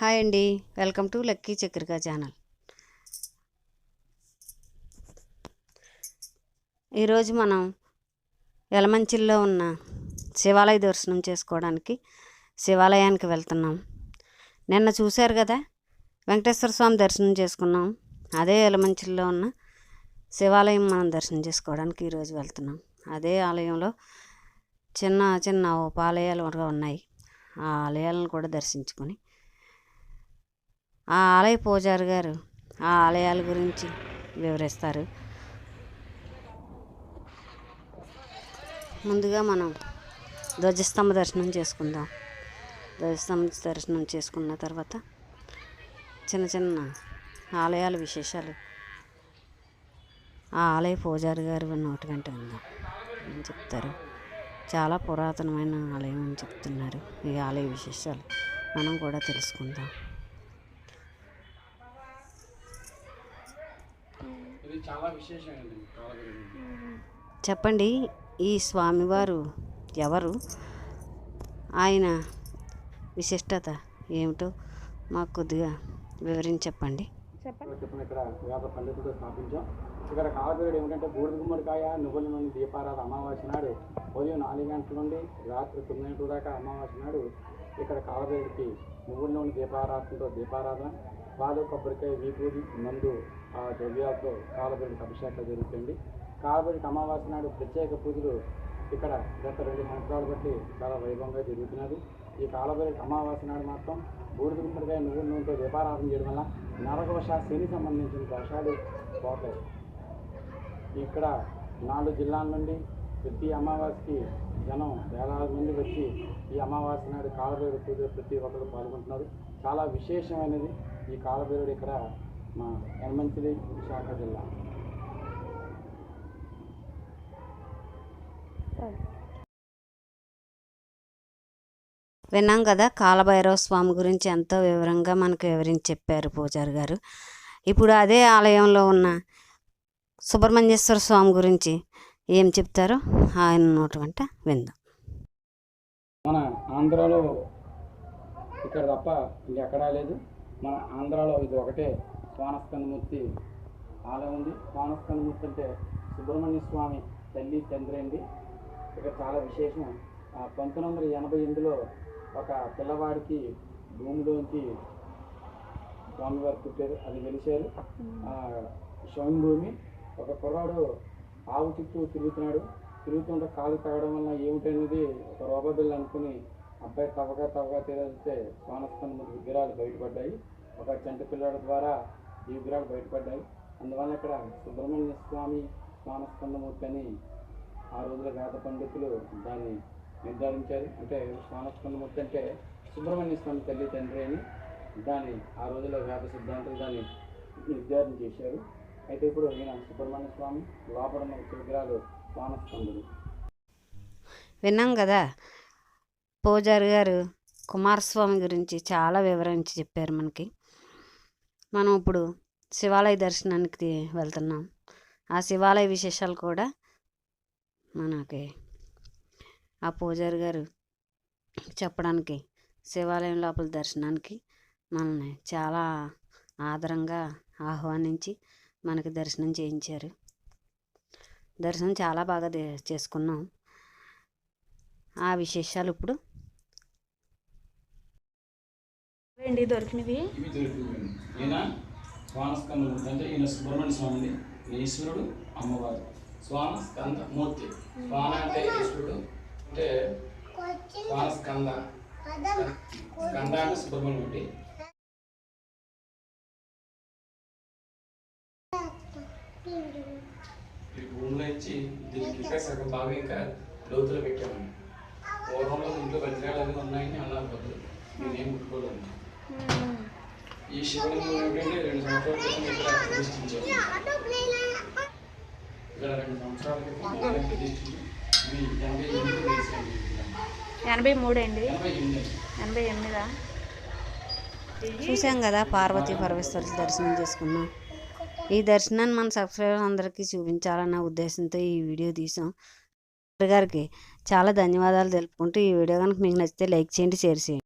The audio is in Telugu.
హాయ్ అండి. Welcome to lucky Chakrika channel. ఈరోజు మనం ఎలమంచిల్లో ఉన్న శివాలయ దర్శనం చేసుకోవడానికి శివాలయానికి వెళ్తున్నాం. నిన్న చూశారు కదా వెంకటేశ్వర స్వామి దర్శనం చేసుకున్నాం. అదే ఎలమంచిల్లో ఉన్న శివాలయం మనం దర్శనం చేసుకోవడానికి ఈరోజు వెళ్తున్నాం. అదే ఆలయంలో చిన్న చిన్న ఉపాలయాలు కూడా ఉన్నాయి. ఆ ఆలయాలను కూడా దర్శించుకొని ఆ ఆలయ పూజారి గారు ఆ ఆలయాల గురించి వివరిస్తారు. ముందుగా మనం ధ్వజస్తంభ దర్శనం చేసుకుందాం. ధ్వజస్తంభ దర్శనం చేసుకున్న తర్వాత చిన్న చిన్న ఆలయాల విశేషాలు. ఆ ఆలయ పూజారి గారు నోటి వెంట ఉందాం అని చెప్తారు? చాలా పురాతనమైన ఆలయం అని చెప్తున్నారు. ఈ ఆలయ విశేషాలు మనం కూడా తెలుసుకుందాం. ఇది చాలా విశేషమైనది. చెప్పండి ఈ స్వామివారు ఎవరు? ఆయన విశిష్టత ఏమిటో మాకు కొద్దిగా వివరించి చెప్పండి. చెప్పిన ఇక్కడ వేద పండితులతో స్థాపించాం. ఇక్కడ కాలపీరియడ్ ఏమిటంటే బూడిద గుమ్మడికాయ నువ్వుల నుండి దీపారాధన అమావాస్య నాడు ఉదయం నాలుగు గంటల నుండి రాత్రి తొమ్మిది గంటల దాకా అమావాస్య నాడు ఇక్కడ కాలపీరియడ్కి నువ్వుల నుండి దీపారాధనతో దీపారాధన పాలు కొబ్బరికాయ వీపూది మందు ఆ ద్రవ్యాలతో కాలబడికి అభిషేకాలు జరుగుతుంది. కాలబడికి అమావాస్య నాడు ప్రత్యేక పూజలు ఇక్కడ గత రెండు సంవత్సరాలు బట్టి చాలా వైభవంగా జరుగుతున్నది. ఈ కాలబడికి అమావాస్య నాడు మాత్రం బూడిద గుమ్మడికాయ నువ్వుల నూనెతో దీపారాధన చేయడం వల్ల నరకోశ శని సంబంధించిన దోషాలు పోతాయి. ఇక్కడ నాలుగు జిల్లాల నుండి ప్రతి అమావాస్యకి జనం వేలాది మంది వచ్చి ఈ అమావాస్య నాడు కాలబేరు పూజలు ప్రతి ఒక్కరు పాల్గొంటున్నారు. చాలా విశేషమైనది. ఈ కాలభైరుడు ఇక్కడ మా యనమంచిలి విశాఖ జిల్లా. విన్నాం కదా కాలభైరవ స్వామి గురించి ఎంతో వివరంగా మనకు వివరించి చెప్పారు పూజారి గారు. ఇప్పుడు అదే ఆలయంలో ఉన్న సుబ్రహ్మణ్యేశ్వర స్వామి గురించి ఏం చెప్తారో ఆయన నోటి వెంట విందాం. మన ఆంధ్రాలో ఇక్కడ తప్ప ఇంకెక్కడా లేదు. మన ఆంధ్రాలో ఇది ఒకటే. స్వానస్కందమూర్తి ఆలయం ఉంది. స్వానస్కందమూర్తి అంటే సుబ్రహ్మణ్య స్వామి తల్లి తండ్రి అండి. ఇక్కడ చాలా విశేషం. ఆ, పంతొమ్మిది వందల ఎనభై ఎనిమిదిలో ఒక పిల్లవాడికి భూమిలోంచి స్వామివారు పుట్టారు. అది వెలిశారు. ఆ, స్వామి భూమి ఒక కుర్రాడు ఆవు చుట్టూ తిరుగుతున్నాడు. తిరుగుతుంటే కాలు తాగడం వల్ల ఏమిటనేది ఒక రోబో బిల్ అనుకుని అబ్బాయి తవ్వగా తవ్వగా తెలిస్తే స్వానస్కంద విగ్రహాలు బయటపడ్డాయి. ఒక చంటి పిల్లాడి ద్వారా ఈ విగ్రహాలు బయటపడ్డాయి. అందువల్ల ఇక్కడ సుబ్రహ్మణ్య స్వామి స్వానస్కందమూర్తి అని ఆ రోజుల వేద పండితులు దాన్ని నిర్ధారించారు. అంటే స్వానస్కందమూర్తి అంటే సుబ్రహ్మణ్య స్వామి తల్లి తండ్రి అని దాన్ని ఆ రోజుల వేద సిద్ధాంతులు దాన్ని నిర్ధారణ చేశారు. అయితే ఇప్పుడు ఈయన సుబ్రహ్మణ్య స్వామి లోపల ఉన్న విగ్రహాలు స్వానస్కందుడు విన్నాం కదా పూజారి గారు కుమారస్వామి గురించి చాలా వివరించి చెప్పారు మనకి. మనం ఇప్పుడు శివాలయ దర్శనానికి వెళ్తున్నాం. ఆ శివాలయ విశేషాలు కూడా మనకి ఆ పూజారి గారు చెప్పడానికి శివాలయం లోపల దర్శనానికి మనల్ని చాలా ఆదరంగా ఆహ్వానించి మనకి దర్శనం చేయించారు. దర్శనం చాలా బాగా చేసుకున్నాం. ఆ విశేషాలు ఇప్పుడు అండి దొరికినవి? ఇవి ఈయన స్వానస్కందమూర్తి అంటే ఈయన సుబ్రహ్మణ్య స్వామి ఈశ్వరుడు అమ్మవారు. స్వాన స్కంద మూర్తి. స్వాన అంటే ఈశ్వరుడు అంటే స్వాన స్కంద స్కంద అంటే సుబ్రహ్మణ్యుడి ఈ భూమిలో ఇచ్చి దీనికి ఇంకా సగం బాగా ఇంకా లోతులో పెట్టామండి. పూర్వంలో ఇంట్లో వజ్రాలు అవి ఉన్నాయని అన్నారు బదులు నేనేం ముట్టుకోలేదు. ఈ శివలింగం ఏంటంటే రెండు సంవత్సరాల క్రితం ఇక్కడ ప్రతిష్ఠించాము ఇక్కడ రెండు సంవత్సరాల క్రితం ఇక్కడ ప్రతిష్ఠించాం ఇవి ఎనభై ఎనిమిది వేసాము ఎనభై మూడు అండి. ఎనభై ఎనిమిది. ఎనభై ఎనిమిదా? చూసాం కదా పార్వతీ పరమేశ్వరుల దర్శనం చేసుకున్నాం. ఈ దర్శనాన్ని మన సబ్స్క్రైబర్ అందరికీ చూపించాలన్న ఉద్దేశంతో ఈ వీడియో తీసాం. గారికి చాలా ధన్యవాదాలు తెలుపుకుంటూ ఈ వీడియో కనుక మీకు నచ్చితే లైక్ చేయండి షేర్ చేయండి.